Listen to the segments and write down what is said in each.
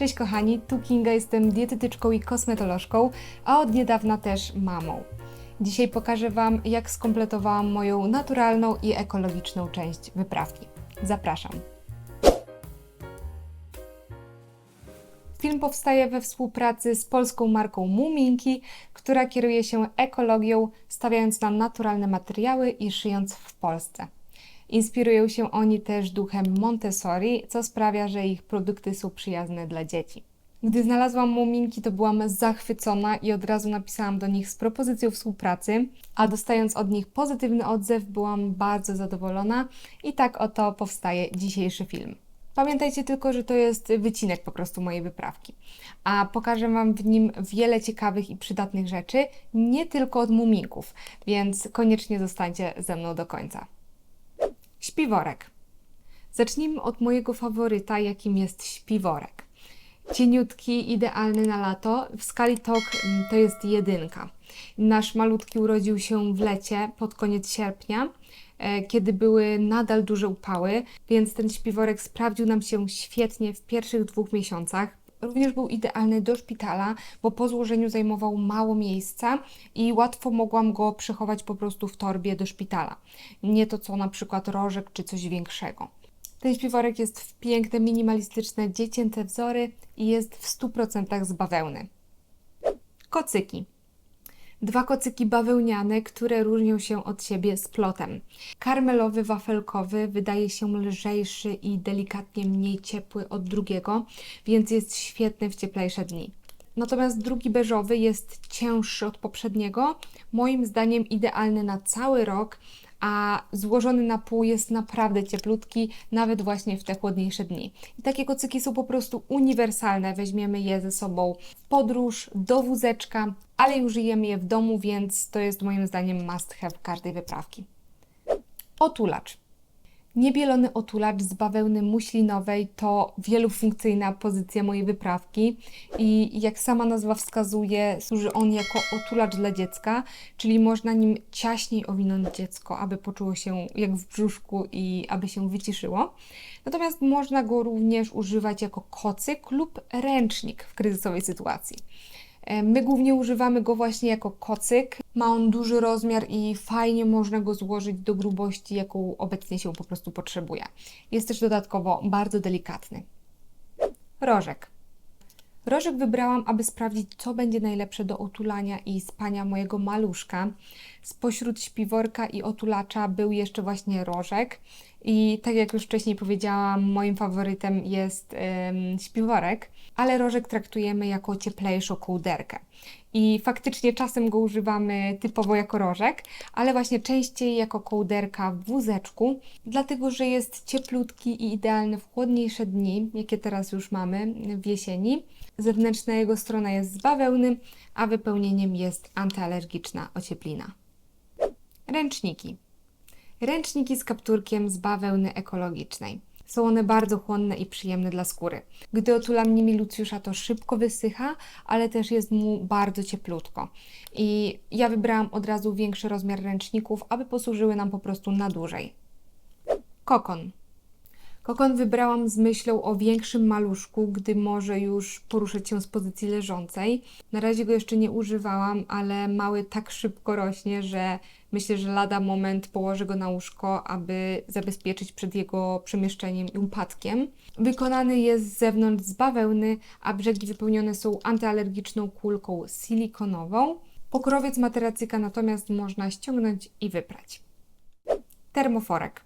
Cześć kochani, tu Kinga, jestem dietetyczką i kosmetolożką, a od niedawna też mamą. Dzisiaj pokażę Wam, jak skompletowałam moją naturalną i ekologiczną część wyprawki. Zapraszam. Film powstaje we współpracy z polską marką Muminki, która kieruje się ekologią, stawiając na naturalne materiały i szyjąc w Polsce. Inspirują się oni też duchem Montessori, co sprawia, że ich produkty są przyjazne dla dzieci. Gdy znalazłam muminki, to byłam zachwycona i od razu napisałam do nich z propozycją współpracy, a dostając od nich pozytywny odzew, byłam bardzo zadowolona i tak oto powstaje dzisiejszy film. Pamiętajcie tylko, że to jest wycinek po prostu mojej wyprawki, a pokażę Wam w nim wiele ciekawych i przydatnych rzeczy, nie tylko od muminków, więc koniecznie zostańcie ze mną do końca. Śpiworek. Zacznijmy od mojego faworyta, jakim jest śpiworek. Cieniutki, idealny na lato. W skali TOK mm, to jest jedynka. Nasz malutki urodził się w lecie, pod koniec sierpnia, e, kiedy były nadal duże upały, więc ten śpiworek sprawdził nam się świetnie w pierwszych dwóch miesiącach. Również był idealny do szpitala, bo po złożeniu zajmował mało miejsca i łatwo mogłam go przechować po prostu w torbie do szpitala. Nie to co na przykład rożek czy coś większego. Ten śpiworek jest w piękne, minimalistyczne, dziecięce wzory i jest w 100% z bawełny. Kocyki. Dwa kocyki bawełniane, które różnią się od siebie splotem. Karmelowy, wafelkowy wydaje się lżejszy i delikatnie mniej ciepły od drugiego, więc jest świetny w cieplejsze dni. Natomiast drugi beżowy jest cięższy od poprzedniego, moim zdaniem idealny na cały rok, a złożony na pół jest naprawdę cieplutki, nawet właśnie w te chłodniejsze dni. I takie kocyki są po prostu uniwersalne. Weźmiemy je ze sobą w podróż, do wózeczka, ale już użyjemy je w domu, więc to jest moim zdaniem must have każdej wyprawki. Otulacz. Niebielony otulacz z bawełny muślinowej to wielofunkcyjna pozycja mojej wyprawki i jak sama nazwa wskazuje, służy on jako otulacz dla dziecka, czyli można nim ciaśniej owinąć dziecko, aby poczuło się jak w brzuszku i aby się wyciszyło. Natomiast można go również używać jako kocyk lub ręcznik w kryzysowej sytuacji. E, my głównie używamy go właśnie jako kocyk. Ma on duży rozmiar i fajnie można go złożyć do grubości, jaką obecnie się po prostu potrzebuje. Jest też dodatkowo bardzo delikatny. Rożek. Rożek wybrałam, aby sprawdzić, co będzie najlepsze do otulania i spania mojego maluszka. Spośród śpiworka i otulacza był jeszcze właśnie rożek. I tak jak już wcześniej powiedziałam, moim faworytem jest ym, śpiworek, ale rożek traktujemy jako cieplejszą kołderkę. I faktycznie czasem go używamy typowo jako rożek, ale właśnie częściej jako kołderka w wózeczku, dlatego że jest cieplutki i idealny w chłodniejsze dni, jakie teraz już mamy w jesieni. Zewnętrzna jego strona jest z bawełny, a wypełnieniem jest antyalergiczna ocieplina. Ręczniki. Ręczniki z kapturkiem z bawełny ekologicznej. Są one bardzo chłonne i przyjemne dla skóry. Gdy otulam nimi Lucjusza, to szybko wysycha, ale też jest mu bardzo cieplutko. I ja wybrałam od razu większy rozmiar ręczników, aby posłużyły nam po prostu na dłużej. Kokon. Kokon wybrałam z myślą o większym maluszku, gdy może już poruszać się z pozycji leżącej. Na razie go jeszcze nie używałam, ale mały tak szybko rośnie, że myślę, że lada moment położę go na łóżko, aby zabezpieczyć przed jego przemieszczeniem i upadkiem. Wykonany jest z zewnątrz z bawełny, a brzegi wypełnione są antyalergiczną kulką silikonową. Pokrowiec materacyka natomiast można ściągnąć i wyprać. Termoforek.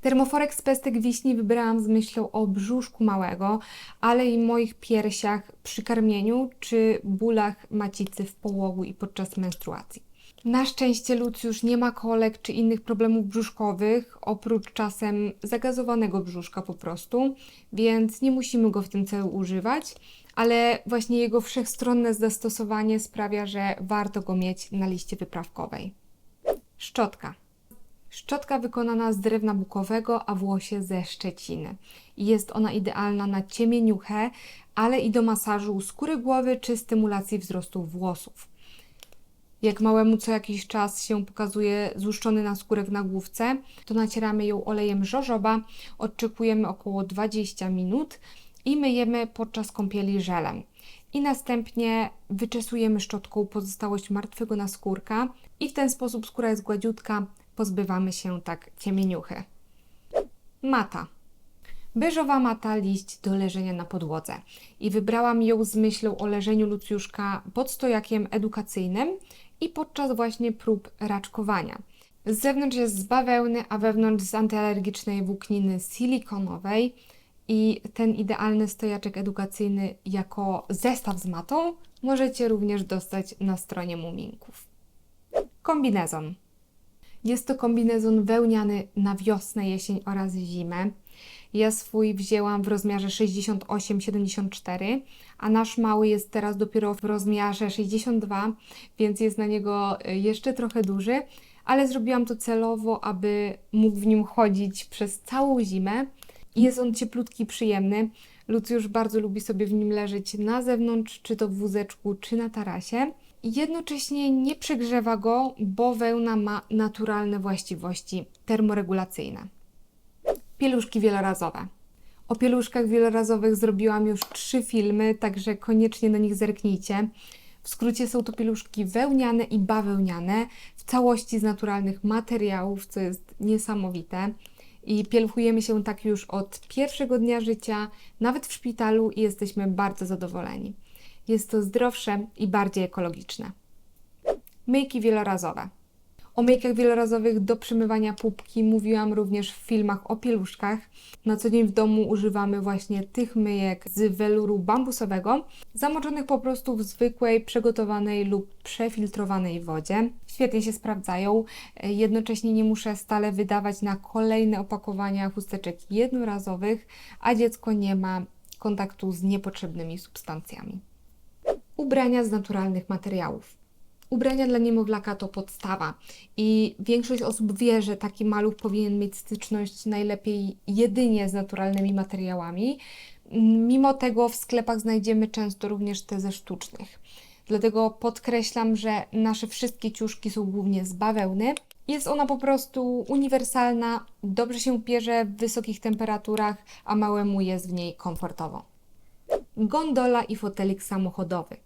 Termoforek z pestek wiśni wybrałam z myślą o brzuszku małego, ale i moich piersiach przy karmieniu czy bólach macicy w połogu i podczas menstruacji. Na szczęście Lucjusz nie ma kolek czy innych problemów brzuszkowych, oprócz czasem zagazowanego brzuszka po prostu, więc nie musimy go w tym celu używać, ale właśnie jego wszechstronne zastosowanie sprawia, że warto go mieć na liście wyprawkowej. Szczotka. Szczotka wykonana z drewna bukowego, a włosie ze szczeciny. Jest ona idealna na ciemieniuchę, ale i do masażu skóry głowy czy stymulacji wzrostu włosów. Jak małemu co jakiś czas się pokazuje złuszczony naskórek na główce, to nacieramy ją olejem żożoba, odczekujemy około 20 minut, i myjemy podczas kąpieli żelem. I następnie wyczesujemy szczotką pozostałość martwego naskórka i w ten sposób skóra jest gładziutka, pozbywamy się tak ciemieniuchy. Mata. Beżowa mata liść do leżenia na podłodze. I wybrałam ją z myślą o leżeniu Lucjuszka pod stojakiem edukacyjnym i podczas właśnie prób raczkowania. Z zewnątrz jest z bawełny, a wewnątrz z antyalergicznej włókniny silikonowej. I ten idealny stojaczek edukacyjny jako zestaw z matą możecie również dostać na stronie Muminków. Kombinezon. Jest to kombinezon wełniany na wiosnę, jesień oraz zimę. Ja swój wzięłam w rozmiarze 68-74, a nasz mały jest teraz dopiero w rozmiarze 62, więc jest na niego y, jeszcze trochę duży, ale zrobiłam to celowo, aby mógł w nim chodzić przez całą zimę. Jest on cieplutki przyjemny. Lucjusz bardzo lubi sobie w nim leżeć na zewnątrz, czy to w wózeczku, czy na tarasie. Jednocześnie nie przegrzewa go, bo wełna ma naturalne właściwości termoregulacyjne. Pieluszki wielorazowe. O pieluszkach wielorazowych zrobiłam już trzy filmy, także koniecznie do nich zerknijcie. W skrócie są to pieluszki wełniane i bawełniane, w całości z naturalnych materiałów, co jest niesamowite. I pieluchujemy się tak już od pierwszego dnia życia, nawet w szpitalu i jesteśmy bardzo zadowoleni. Jest to zdrowsze i bardziej ekologiczne. Myjki wielorazowe. O myjkach wielorazowych do przemywania pupki mówiłam również w filmach o pieluszkach. Na co dzień w domu używamy właśnie tych myjek z weluru bambusowego, zamoczonych po prostu w zwykłej, przygotowanej lub przefiltrowanej wodzie. Świetnie się sprawdzają. Jednocześnie nie muszę stale wydawać na kolejne opakowania chusteczek jednorazowych, a dziecko nie ma kontaktu z niepotrzebnymi substancjami. Ubrania z naturalnych materiałów. Ubrania dla niemowlaka to podstawa i większość osób wie, że taki maluch powinien mieć styczność najlepiej jedynie z naturalnymi materiałami. Mimo tego w sklepach znajdziemy często również te ze sztucznych. Dlatego podkreślam, że nasze wszystkie ciuszki są głównie z bawełny. Jest ona po prostu uniwersalna, dobrze się pierze w wysokich temperaturach, a małemu jest w niej komfortowo. Gondola i fotelik samochodowy.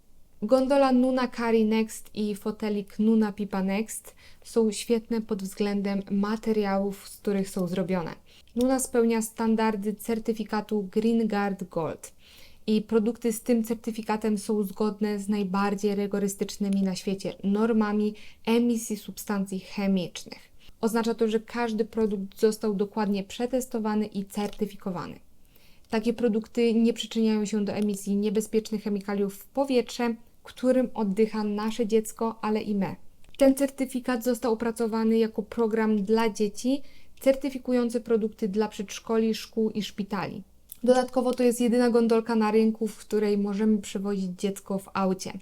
Gondola Nuna Cari Next i fotelik Nuna Pipa Next są świetne pod względem materiałów, z których są zrobione. Nuna spełnia standardy certyfikatu Green Guard Gold i produkty z tym certyfikatem są zgodne z najbardziej rygorystycznymi na świecie normami emisji substancji chemicznych. Oznacza to, że każdy produkt został dokładnie przetestowany i certyfikowany. Takie produkty nie przyczyniają się do emisji niebezpiecznych chemikaliów w powietrze, którym oddycha nasze dziecko, ale i my. Ten certyfikat został opracowany jako program dla dzieci, certyfikujący produkty dla przedszkoli, szkół i szpitali. Dodatkowo to jest jedyna gondolka na rynku, w której możemy przewozić dziecko w aucie.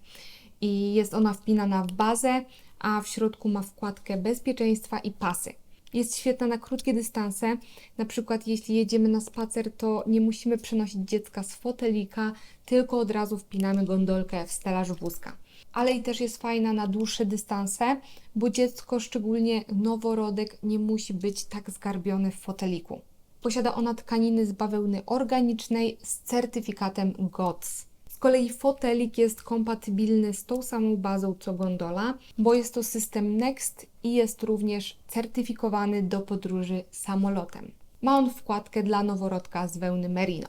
I jest ona wpinana w bazę, a w środku ma wkładkę bezpieczeństwa i pasy. Jest świetna na krótkie dystanse. Na przykład, jeśli jedziemy na spacer, to nie musimy przenosić dziecka z fotelika, tylko od razu wpinamy gondolkę w stelaż wózka. Ale i też jest fajna na dłuższe dystanse, bo dziecko, szczególnie noworodek, nie musi być tak zgarbiony w foteliku. Posiada ona tkaniny z bawełny organicznej z certyfikatem GOTS. Z kolei fotelik jest kompatybilny z tą samą bazą co gondola, bo jest to system Next i jest również certyfikowany do podróży samolotem. Ma on wkładkę dla noworodka z wełny merino.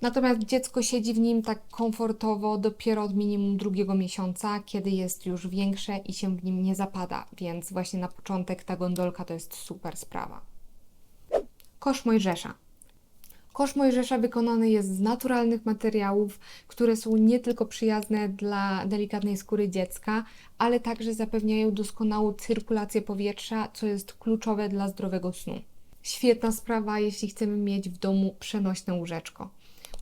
Natomiast dziecko siedzi w nim tak komfortowo dopiero od minimum drugiego miesiąca, kiedy jest już większe i się w nim nie zapada, więc właśnie na początek ta gondolka to jest super sprawa. Kosz Mojżesza. Kosz Mojżesza wykonany jest z naturalnych materiałów, które są nie tylko przyjazne dla delikatnej skóry dziecka, ale także zapewniają doskonałą cyrkulację powietrza, co jest kluczowe dla zdrowego snu. Świetna sprawa, jeśli chcemy mieć w domu przenośne łóżeczko.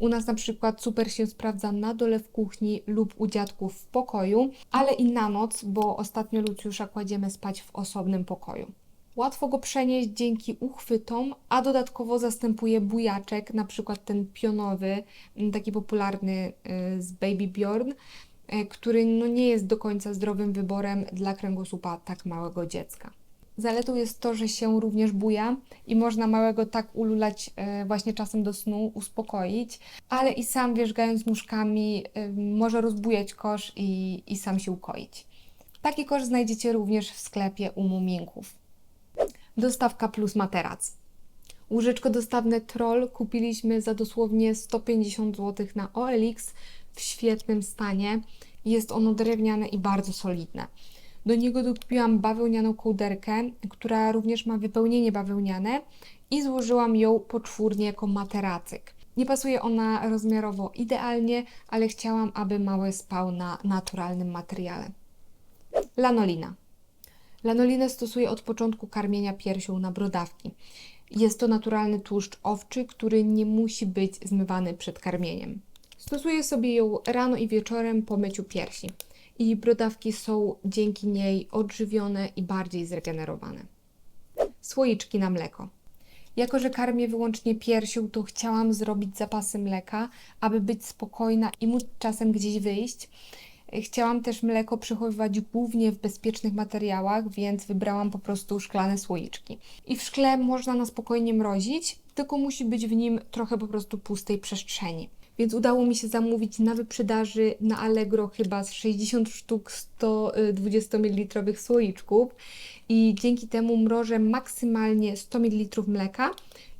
U nas na przykład super się sprawdza na dole w kuchni lub u dziadków w pokoju, ale i na noc, bo ostatnio Lucjusza kładziemy spać w osobnym pokoju. Łatwo go przenieść dzięki uchwytom, a dodatkowo zastępuje bujaczek, na przykład ten pionowy, taki popularny y, z Baby Bjorn, y, który no nie jest do końca zdrowym wyborem dla kręgosłupa tak małego dziecka. Zaletą jest to, że się również buja i można małego tak ululać e, właśnie czasem do snu, uspokoić, ale i sam wierzgając nóżkami może rozbujać kosz i, i sam się ukoić. Taki kosz znajdziecie również w sklepie u Muminków. Dostawka plus materac. Łóżeczko dostawne Troll kupiliśmy za dosłownie 150 zł na OLX w świetnym stanie. Jest ono drewniane i bardzo solidne. Do niego dokupiłam bawełnianą kołderkę, która również ma wypełnienie bawełniane i złożyłam ją poczwórnie jako materacyk. Nie pasuje ona rozmiarowo idealnie, ale chciałam, aby mały spał na naturalnym materiale. Lanolina. Lanolinę stosuję od początku karmienia piersią na brodawki. Jest to naturalny tłuszcz owczy, który nie musi być zmywany przed karmieniem. Stosuję sobie ją rano i wieczorem po myciu piersi. I brodawki są dzięki niej odżywione i bardziej zregenerowane. Słoiczki na mleko. Jako, że karmię wyłącznie piersią, to chciałam zrobić zapasy mleka, aby być spokojna i móc czasem gdzieś wyjść. Chciałam też mleko przechowywać głównie w bezpiecznych materiałach, więc wybrałam po prostu szklane słoiczki. I w szkle można na spokojnie mrozić, tylko musi być w nim trochę po prostu pustej przestrzeni. Więc udało mi się zamówić na wyprzedaży na Allegro chyba z 60 sztuk 120 ml słoiczków i dzięki temu mrożę maksymalnie 100 ml mleka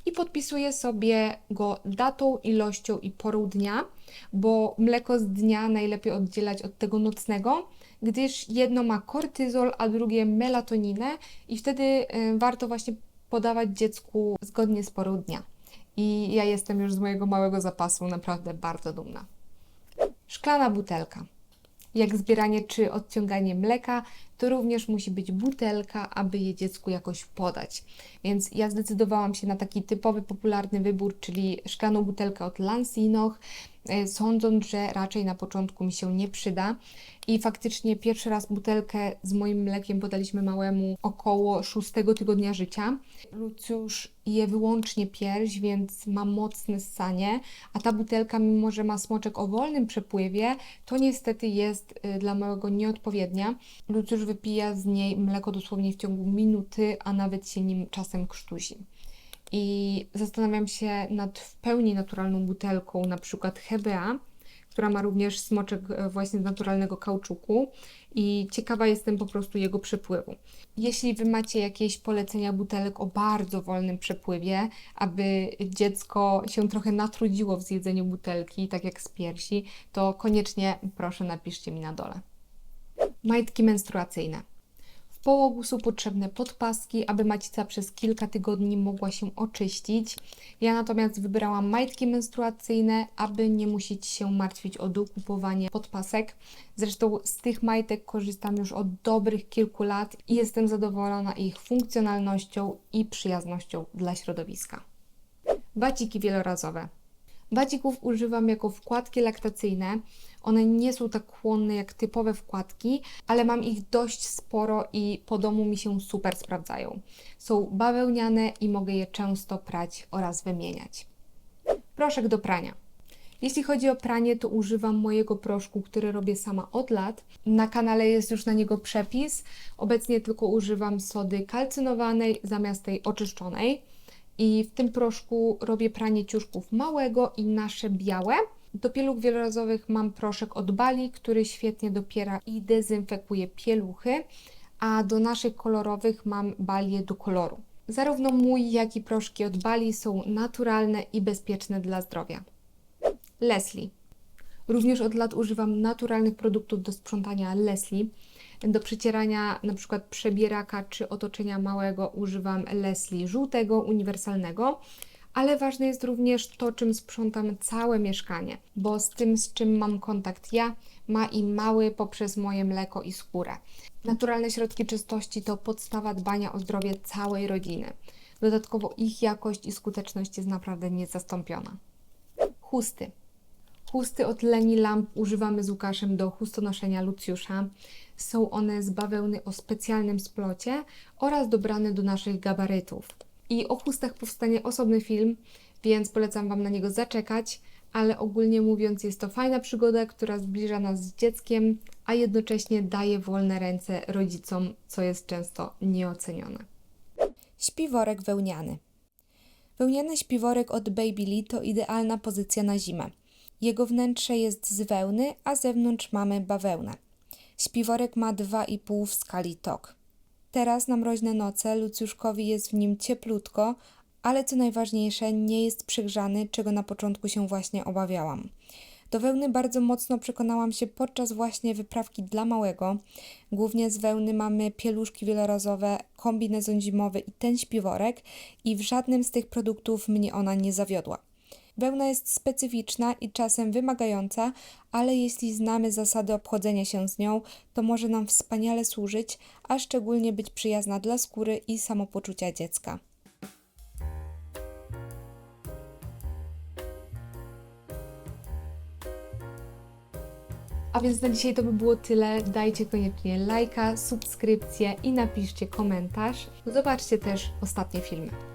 i podpisuję sobie go datą, ilością i porą dnia, bo mleko z dnia najlepiej oddzielać od tego nocnego, gdyż jedno ma kortyzol, a drugie melatoninę i wtedy y, warto właśnie podawać dziecku zgodnie z porą dnia. I ja jestem już z mojego małego zapasu naprawdę bardzo dumna. Szklana butelka. Jak zbieranie czy odciąganie mleka, to również musi być butelka, aby je dziecku jakoś podać. Więc ja zdecydowałam się na taki typowy, popularny wybór, czyli szklaną butelkę od Lansinoch, e, sądząc, że raczej na początku mi się nie przyda. I faktycznie pierwszy raz butelkę z moim mlekiem podaliśmy małemu około szóstego tygodnia życia. Lucjusz je wyłącznie pierś, więc ma mocne ssanie, a ta butelka, mimo że ma smoczek o wolnym przepływie, to niestety jest y, dla małego nieodpowiednia. Lucjusz wypija z niej mleko dosłownie w ciągu minuty, a nawet się nim czasem krztusi. I zastanawiam się nad w pełni naturalną butelką, na przykład Hebea, która ma również smoczek e, właśnie z naturalnego kauczuku i ciekawa jestem po prostu jego przepływu. Jeśli Wy macie jakieś polecenia butelek o bardzo wolnym przepływie, aby dziecko się trochę natrudziło w zjedzeniu butelki, tak jak z piersi, to koniecznie proszę napiszcie mi na dole. Majtki menstruacyjne. W połogu są potrzebne podpaski, aby macica przez kilka tygodni mogła się oczyścić. Ja natomiast wybrałam majtki menstruacyjne, aby nie musieć się martwić o dokupowanie podpasek. Zresztą z tych majtek korzystam już od dobrych kilku lat i jestem zadowolona ich funkcjonalnością i przyjaznością dla środowiska. Baciki wielorazowe. Bacików używam jako wkładki laktacyjne. One nie są tak chłonne jak typowe wkładki, ale mam ich dość sporo i po domu mi się super sprawdzają. Są bawełniane i mogę je często prać oraz wymieniać. Proszek do prania. Jeśli chodzi o pranie, to używam mojego proszku, który robię sama od lat. Na kanale jest już na niego przepis. Obecnie tylko używam sody kalcynowanej zamiast tej oczyszczonej. I w tym proszku robię pranie ciuszków małego i nasze białe. Do pieluch wielorazowych mam proszek od Bali, który świetnie dopiera i dezynfekuje pieluchy, a do naszych kolorowych mam balię do koloru. Zarówno mój, jak i proszki od Bali są naturalne i bezpieczne dla zdrowia. Leslie. Również od lat używam naturalnych produktów do sprzątania Leslie. Do przecierania na przykład przebieraka czy otoczenia małego używam Leslie żółtego, uniwersalnego ale ważne jest również to, czym sprzątam całe mieszkanie, bo z tym, z czym mam kontakt ja, ma i mały poprzez moje mleko i skórę. Naturalne środki czystości to podstawa dbania o zdrowie całej rodziny. Dodatkowo ich jakość i skuteczność jest naprawdę niezastąpiona. Chusty. Chusty od Leni Lamp używamy z Łukaszem do chustonoszenia Lucjusza. Są one z bawełny o specjalnym splocie oraz dobrane do naszych gabarytów. I o chustach powstanie osobny film, więc polecam Wam na niego zaczekać. ale ogólnie mówiąc jest to fajna przygoda, która zbliża nas z dzieckiem, a jednocześnie daje wolne ręce rodzicom, co jest często nieocenione. Śpiworek wełniany. Wełniany śpiworek od Baby Lee to idealna pozycja na zimę. Jego wnętrze jest z wełny, a zewnątrz mamy bawełnę. Śpiworek ma 2,5 w skali TOK. Teraz na mroźne noce Lucjuszkowi jest w nim cieplutko, ale co najważniejsze, nie jest przygrzany, czego na początku się właśnie obawiałam. Do wełny bardzo mocno przekonałam się podczas właśnie wyprawki dla małego. Głównie z wełny mamy pieluszki wielorazowe, kombinezon zimowy i ten śpiworek i w żadnym z tych produktów mnie ona nie zawiodła. Wełna jest specyficzna i czasem wymagająca, ale jeśli znamy zasady obchodzenia się z nią, to może nam wspaniale służyć, a szczególnie być przyjazna dla skóry i samopoczucia dziecka. A więc na dzisiaj to by było tyle. Dajcie koniecznie lajka, subskrypcję i napiszcie komentarz. Zobaczcie też ostatnie filmy.